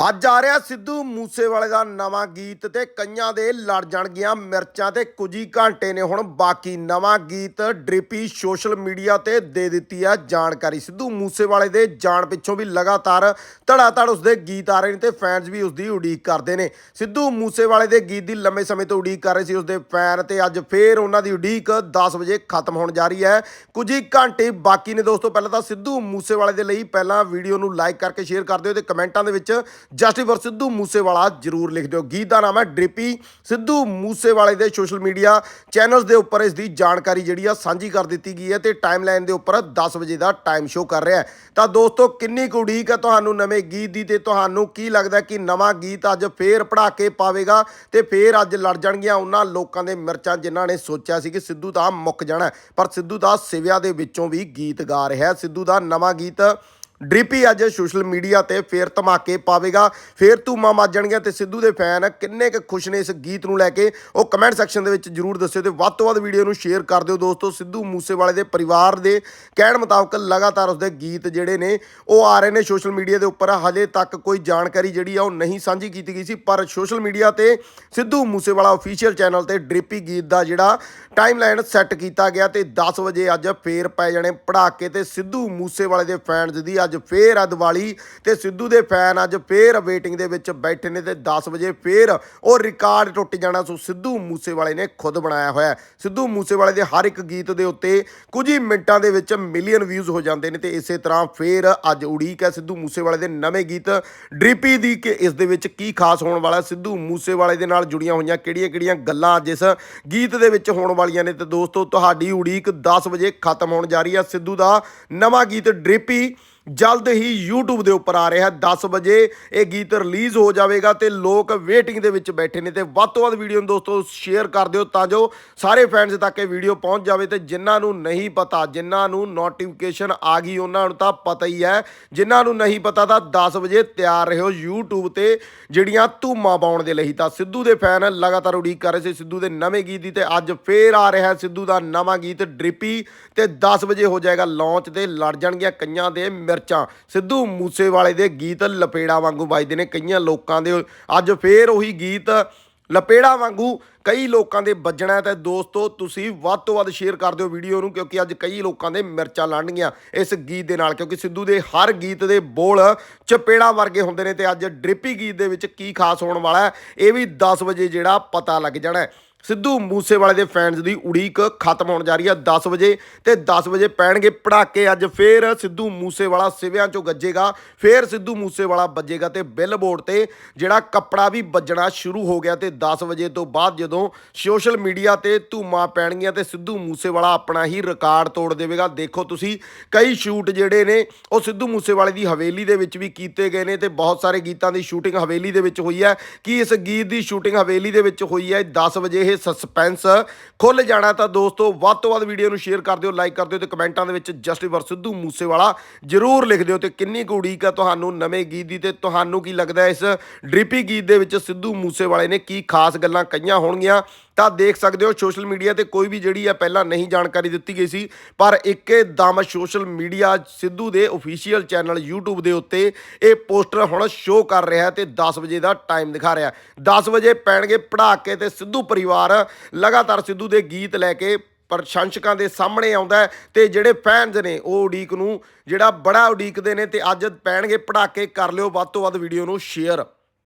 ਅੱਜ ਆ ਰਿਹਾ ਸਿੱਧੂ ਮੂਸੇਵਾਲੇ ਦਾ ਨਵਾਂ ਗੀਤ ਤੇ ਕਈਆਂ ਦੇ ਲੜ ਜਾਣਗੀਆਂ ਮਿਰਚਾਂ ਤੇ ਕੁਝ ਹੀ ਘੰਟੇ ਨੇ ਹੁਣ ਬਾਕੀ। ਨਵਾਂ ਗੀਤ ਡ੍ਰਿਪੀ ਸੋਸ਼ਲ ਮੀਡੀਆ ਤੇ ਦੇ ਦਿੱਤੀ ਆ ਜਾਣਕਾਰੀ। ਸਿੱਧੂ ਮੂਸੇਵਾਲੇ ਦੇ ਜਾਣ ਪਿੱਛੋਂ ਵੀ ਲਗਾਤਾਰ ਧੜਾ ਧੜ ਉਸਦੇ ਗੀਤ ਆ ਰਹੇ ਨੇ ਤੇ ਫੈਨਸ ਵੀ ਉਸਦੀ ਉਡੀਕ ਕਰਦੇ ਨੇ। ਸਿੱਧੂ ਮੂਸੇਵਾਲੇ ਦੇ ਗੀਤ ਦੀ ਲੰਮੇ ਸਮੇਂ ਤੋਂ ਉਡੀਕ ਕਰ ਰਹੇ ਸੀ ਉਸਦੇ ਫੈਨ ਤੇ ਅੱਜ ਫੇਰ ਉਹਨਾਂ ਦੀ ਉਡੀਕ 10 ਵਜੇ ਖਤਮ ਹੋਣ ਜਾ ਰਹੀ ਹੈ। ਕੁਝ ਹੀ ਘੰਟੇ ਬਾਕੀ ਨੇ ਦੋਸਤੋ, ਪਹਿਲਾਂ ਤਾਂ ਸਿੱਧੂ ਮੂਸੇਵਾਲੇ ਦੇ ਲਈ ਪਹਿਲਾਂ ਵੀਡੀਓ ਨੂੰ ਲਾਈਕ ਕਰਕੇ ਸ਼ੇਅਰ ਕਰ ਦਿਓ ਤੇ ਕਮੈਂਟਾਂ ਦੇ ਵਿੱਚ ਜਸਟਿਸ ਸਿੱਧੂ ਮੂਸੇਵਾਲਾ, ਜਰੂਰ ਲਿਖ ਦਿਓ। ਗੀਤ ਦਾ ਨਾਮ ਹੈ ਡ੍ਰਿਪੀ। ਸਿੱਧੂ ਮੂਸੇਵਾਲੇ ਦੇ ਸੋਸ਼ਲ ਮੀਡੀਆ ਚੈਨਲਸ ਦੇ ਉੱਪਰ ਇਸ ਦੀ ਜਾਣਕਾਰੀ ਜਿਹੜੀ ਆ ਸਾਂਝੀ ਕਰ ਦਿੱਤੀ ਗਈ ਹੈ ਤੇ ਟਾਈਮਲਾਈਨ ਦੇ ਉੱਪਰ 10 ਵਜੇ ਦਾ ਟਾਈਮ ਸ਼ੋ ਕਰ ਰਿਹਾ ਹੈ। ਤਾਂ ਦੋਸਤੋ, ਕਿੰਨੀ ਕੁ ਉਡੀਕ ਹੈ ਤੁਹਾਨੂੰ ਨਵੇਂ ਗੀਤ ਦੀ ਤੇ ਤੁਹਾਨੂੰ ਕੀ ਲੱਗਦਾ ਕਿ ਨਵਾਂ ਗੀਤ ਅੱਜ ਫੇਰ ਪੜਾਕੇ ਪਾਵੇਗਾ ਤੇ ਫੇਰ ਅੱਜ ਲੜ ਜਾਣਗੀਆਂ ਉਹਨਾਂ ਲੋਕਾਂ ਦੇ ਮਿਰਚਾਂ ਜਿਨ੍ਹਾਂ ਨੇ ਸੋਚਿਆ ਸੀ ਕਿ ਸਿੱਧੂ ਤਾਂ ਮੁੱਕ ਜਾਣਾ ਪਰ ਸਿੱਧੂ ਦਾ ਸਿਵਿਆਂ ਦੇ ਵਿੱਚੋਂ ਵੀ ਗੀਤ ਗਾ ਰਿਹਾ ਸਿੱਧੂ ਦਾ ਨਵਾਂ ਗੀਤ ਡ੍ਰਿਪੀ ਅੱਜ ਸੋਸ਼ਲ ਮੀਡੀਆ ਤੇ ਫੇਰ ਧਮਾਕੇ ਪਾਵੇਗਾ। ਫੇਰ ਧੂਮਾਂ ਮਾਜਣਗੀਆਂ ਤੇ ਸਿੱਧੂ ਦੇ ਫੈਨ ਕਿੰਨੇ ਕੁ ਖੁਸ਼ ਨੇ ਇਸ ਗੀਤ ਨੂੰ ਲੈ ਕੇ? ਉਹ ਕਮੈਂਟ ਸੈਕਸ਼ਨ ਦੇ ਵਿੱਚ ਜਰੂਰ ਦੱਸਿਓ ਤੇ ਵੱਧ ਤੋਂ ਵੱਧ ਵੀਡੀਓ ਨੂੰ ਸ਼ੇਅਰ ਕਰ ਦਿਓ ਦੋਸਤੋ। ਸਿੱਧੂ ਮੂਸੇਵਾਲੇ ਦੇ ਪਰਿਵਾਰ ਦੇ ਕਹਿਣ ਮੁਤਾਬਕ ਲਗਾਤਾਰ ਉਸਦੇ ਗੀਤ ਜਿਹੜੇ ਨੇ, ਉਹ ਆ ਰਹੇ ਨੇ ਸੋਸ਼ਲ ਮੀਡੀਆ ਦੇ ਉੱਪਰ। ਹਜੇ ਤੱਕ ਕੋਈ ਜਾਣਕਾਰੀ ਜਿਹੜੀ ਆ ਉਹ ਨਹੀਂ ਸਾਂਝੀ ਕੀਤੀ ਗਈ ਸੀ, ਪਰ ਸੋਸ਼ਲ ਮੀਡੀਆ ਤੇ ਸਿੱਧੂ ਮੂਸੇਵਾਲਾ ਅਫੀਸ਼ੀਅਲ ਚੈਨਲ ਤੇ ਡ੍ਰਿਪੀ ਗੀਤ ਦਾ ਜਿਹੜਾ ਟਾਈਮਲਾਈਨ ਸੈੱਟ ਕੀਤਾ ਗਿਆ ਤੇ 10 ਵਜੇ ਅੱਜ ਫੇਰ ਪੈ ਜਾਣੇ ਪੜਾਕੇ ਤੇ ਸਿੱਧੂ ਮੂਸੇਵਾਲੇ ਦੇ ਫੈਨਸ ਦੀ ਅੱਜ ਫੇਰ ਆ ਦੀਵਾਲੀ ਤੇ ਸਿੱਧੂ ਦੇ ਫੈਨ ਅੱਜ ਫੇਰ ਵੇਟਿੰਗ ਦੇ ਵਿੱਚ ਬੈਠੇ ਨੇ ਤੇ 10 ਵਜੇ ਫੇਰ ਉਹ ਰਿਕਾਰਡ ਟੁੱਟ ਜਾਣਾ ਸੋ ਸਿੱਧੂ ਮੂਸੇਵਾਲੇ ਨੇ ਖੁਦ ਬਣਾਇਆ ਹੋਇਆ। ਸਿੱਧੂ ਮੂਸੇਵਾਲੇ ਦੇ ਹਰ ਇੱਕ ਗੀਤ ਦੇ ਉੱਤੇ ਕੁਝ ਹੀ ਮਿੰਟਾਂ ਦੇ ਵਿੱਚ ਮਿਲੀਅਨ ਵਿਊਜ਼ ਹੋ ਜਾਂਦੇ ਨੇ ਤੇ ਇਸੇ ਤਰ੍ਹਾਂ ਫੇਰ ਅੱਜ ਉਡੀਕ ਹੈ ਸਿੱਧੂ ਮੂਸੇਵਾਲੇ ਦੇ ਨਵੇਂ ਗੀਤ। ਡ੍ਰਿਪੀ ਦੀ ਕਿ ਇਸ ਦੇ ਵਿੱਚ ਕੀ ਖਾਸ ਹੋਣ ਵਾਲਾ ਸਿੱਧੂ ਮੂਸੇਵਾਲੇ ਦੇ ਨਾਲ ਜੁੜੀਆਂ ਹੋਈਆਂ ਕਿਹੜੀਆਂ-ਕਿਹੜੀਆਂ ਗੱਲਾਂ ਅੱਜ ਇਸ ਗੀਤ ਦੇ ਵਿੱਚ ਹੋਣ ਵਾਲੀਆਂ ਨੇ? ਤੇ ਦੋਸਤੋ, ਤੁਹਾਡੀ ਉਡੀਕ 10 ਵਜੇ ਖਤਮ ਹੋਣ ਜਾ ਰਹੀ ਹੈ। ਸਿੱਧੂ ਦਾ ਨਵਾਂ ਗੀਤ ਡ੍ਰਿਪੀ ਜਲਦ ਹੀ YouTube ਦੇ ਉੱਪਰ ਆ ਰਿਹਾ ਹੈ। 10 ਵਜੇ ਇਹ ਗੀਤ ਰਿਲੀਜ਼ ਹੋ ਜਾਵੇਗਾ ਤੇ ਲੋਕ ਵੇਟਿੰਗ ਦੇ ਵਿੱਚ ਬੈਠੇ ਨੇ ਤੇ ਵੱਧ ਤੋਂ ਵੱਧ ਵੀਡੀਓ ਨੂੰ ਦੋਸਤੋ ਸ਼ੇਅਰ ਕਰ ਦਿਓ ਤਾਂ ਜੋ ਸਾਰੇ ਫੈਨਸ ਤੱਕ ਇਹ ਵੀਡੀਓ ਪਹੁੰਚ ਜਾਵੇ ਤੇ ਜਿਨ੍ਹਾਂ ਨੂੰ ਨਹੀਂ ਪਤਾ, ਜਿਨ੍ਹਾਂ ਨੂੰ ਨੋਟੀਫਿਕੇਸ਼ਨ ਆ ਗਈ ਉਹਨਾਂ ਨੂੰ ਤਾਂ ਪਤਾ ਹੀ ਹੈ। ਜਿਨ੍ਹਾਂ ਨੂੰ ਨਹੀਂ ਪਤਾ ਤਾਂ 10 ਵਜੇ ਤਿਆਰ ਰਹੋ YouTube ਤੇ ਜਿਹੜੀਆਂ ਧੂਮਾਂ ਪਾਉਣ ਦੇ ਲਈ। ਤਾਂ ਸਿੱਧੂ ਦੇ ਫੈਨ ਲਗਾਤਾਰ ਉਡੀਕ ਕਰ ਰਹੇ ਸੀ ਸਿੱਧੂ ਦੇ ਨਵੇਂ ਗੀਤ ਦੀ ਤੇ ਅੱਜ ਫੇਰ ਆ ਰਿਹਾ ਸਿੱਧੂ ਦਾ ਨਵਾਂ ਗੀਤ ਡ੍ਰਿਪੀ ਤੇ 10 ਵਜੇ ਹੋ ਜਾਏਗਾ ਲਾਂਚ ਤੇ ਲੜ ਜਾਣਗੀਆਂ ਕਈਆਂ ਦੇ ਮਿਰਚਾਂ ਸਿੱਧੂ ਮੂਸੇਵਾਲੇ ਦੇ ਗੀਤ ਲਪੇੜਾ ਵਾਂਗੂ ਵੱਜਦੇ ਨੇ ਕਈਆਂ ਲੋਕਾਂ ਦੇ। ਅੱਜ ਫੇਰ ਉਹੀ ਗੀਤ ਲਪੇੜਾ ਵਾਂਗੂ ਕਈ ਲੋਕਾਂ ਦੇ ਵੱਜਣਾ ਹੈ। ਤੇ ਦੋਸਤੋ, ਤੁਸੀਂ ਵੱਧ ਤੋਂ ਵੱਧ ਸ਼ੇਅਰ ਕਰ ਦਿਓ ਵੀਡੀਓ ਨੂੰ, ਕਿਉਂਕਿ ਅੱਜ ਕਈ ਲੋਕਾਂ ਦੇ ਮਿਰਚਾਂ ਲੜਨਗੀਆਂ ਇਸ ਗੀਤ ਦੇ ਨਾਲ। ਕਿਉਂਕਿ ਸਿੱਧੂ ਦੇ ਹਰ ਗੀਤ ਦੇ ਬੋਲ ਚਪੇੜਾ ਵਰਗੇ ਹੁੰਦੇ ਨੇ। ਤੇ ਅੱਜ ਡ੍ਰਿਪੀ ਗੀਤ ਦੇ ਵਿੱਚ ਕੀ ਖਾਸ ਹੋਣ ਵਾਲਾ ਹੈ, ਇਹ ਵੀ 10 ਵਜੇ ਜਿਹੜਾ ਪਤਾ ਲੱਗ ਜਾਣਾ ਹੈ। ਸਿੱਧੂ ਮੂਸੇਵਾਲੇ ਦੇ ਫੈਨਸ ਦੀ ਉਡੀਕ ਖਤਮ ਹੋਣ ਜਾ ਰਹੀ ਹੈ 10 ਵਜੇ ਤੇ 10 ਵਜੇ ਪੈਣਗੇ ਪੜਾਕੇ। ਅੱਜ ਫੇਰ ਸਿੱਧੂ ਮੂਸੇਵਾਲਾ ਸਿਵਿਆਂ ਚੋਂ ਗੱਜੇਗਾ, ਫੇਰ ਸਿੱਧੂ ਮੂਸੇਵਾਲਾ ਵੱਜੇਗਾ ਤੇ ਬਿਲਬੋਰਡ ਤੇ ਜਿਹੜਾ ਕੱਪੜਾ ਵੀ ਵੱਜਣਾ ਸ਼ੁਰੂ ਹੋ ਗਿਆ ਤੇ 10 ਵਜੇ ਤੋਂ ਬਾਅਦ ਜਦੋਂ ਸੋਸ਼ਲ ਮੀਡੀਆ ਤੇ ਧੂਮਾਂ ਪੈਣਗੀਆਂ ਤੇ ਸਿੱਧੂ ਮੂਸੇਵਾਲਾ ਆਪਣਾ ਹੀ ਰਿਕਾਰਡ ਤੋੜ ਦੇਵੇਗਾ। ਦੇਖੋ ਤੁਸੀਂ, ਕਈ ਸ਼ੂਟ ਜਿਹੜੇ ਨੇ, ਉਹ ਸਿੱਧੂ ਮੂਸੇਵਾਲੇ ਦੀ ਹਵੇਲੀ ਦੇ ਵਿੱਚ ਵੀ ਕੀਤੇ ਗਏ ਨੇ ਤੇ ਬਹੁਤ ਸਾਰੇ ਗੀਤਾਂ ਦੀ ਸ਼ੂਟਿੰਗ ਹਵੇਲੀ ਦੇ ਵਿੱਚ ਹੋਈ ਹੈ। ਕਿ ਇਸ ਗੀਤ ਦੀ ਸ਼ੂਟਿੰਗ ਹਵੇਲੀ ਦੇ ਵਿੱਚ ਹੋਈ ਹੈ? 10 ਵਜੇ ਇਹ ਸਸਪੈਂਸ ਖੁੱਲ ਜਾਣਾ ਤਾਂ ਦੋਸਤੋ ਵੱਧ ਤੋਂ ਵੱਧ ਵੀਡੀਓ ਨੂੰ ਸ਼ੇਅਰ ਕਰ ਦਿਓ ਲਾਈਕ ਕਰ ਦਿਓ ਤੇ ਕਮੈਂਟਾਂ ਦੇ ਵਿੱਚ ਜਸਟਿਸ ਸਿੱਧੂ ਮੂਸੇਵਾਲਾ ਜਰੂਰ ਲਿਖ ਦਿਓ ਤੇ ਕਿੰਨੀ ਕੁ ਉਡੀਕ ਆ ਤੁਹਾਨੂੰ ਨਵੇਂ ਗੀਤ ਦੀ ਤੇ ਤੁਹਾਨੂੰ ਕੀ ਲੱਗਦਾ ਇਸ ਡ੍ਰਿਪੀ ਗੀਤ ਦੇ ਵਿੱਚ ਸਿੱਧੂ ਮੂਸੇਵਾਲੇ ਨੇ ਕੀ ਖਾਸ ਗੱਲਾਂ ਕਹੀਆਂ ਹੋਣਗੀਆਂ। ਤਾਂ ਦੇਖ ਸਕਦੇ ਹੋ ਸੋਸ਼ਲ ਮੀਡੀਆ ਤੇ ਕੋਈ ਵੀ ਜਿਹੜੀ ਆ ਪਹਿਲਾਂ ਨਹੀਂ ਜਾਣਕਾਰੀ ਦਿੱਤੀ ਗਈ ਸੀ, ਪਰ ਇੱਕੇ ਦਮ ਸੋਸ਼ਲ ਮੀਡੀਆ ਸਿੱਧੂ ਦੇ ਅਫੀਸ਼ੀਅਲ ਚੈਨਲ YouTube ਦੇ ਉੱਤੇ ਇਹ ਪੋਸਟਰ ਹੁਣ ਸ਼ੋਅ ਕਰ ਰਿਹਾ ਹੈ ਤੇ 10 ਵਜੇ ਦਾ ਟਾਈਮ ਦਿਖਾ ਰਿਹਾ। 10 ਵਜੇ ਪੈਣਗੇ ਪੜਾਕੇ ਤੇ ਸਿੱਧੂ ਪਰਿਵਾਰ ਲਗਾਤਾਰ ਸਿੱਧੂ ਦੇ ਗੀਤ ਲੈ ਕੇ ਪ੍ਰਸ਼ੰਸਕਾਂ ਦੇ ਸਾਹਮਣੇ ਆਉਂਦਾ ਹੈ ਤੇ ਜਿਹੜੇ ਫੈਨਸ ਨੇ ਉਹ ਉਡੀਕ ਨੂੰ ਜਿਹੜਾ ਬੜਾ ਉਡੀਕਦੇ ਨੇ ਤੇ ਅੱਜ ਪੈਣਗੇ ਪੜਾਕੇ ਕਰ ਲਿਓ ਵੱਧ ਤੋਂ ਵੱਧ ਵੀਡੀਓ ਨੂੰ ਸ਼ੇਅਰ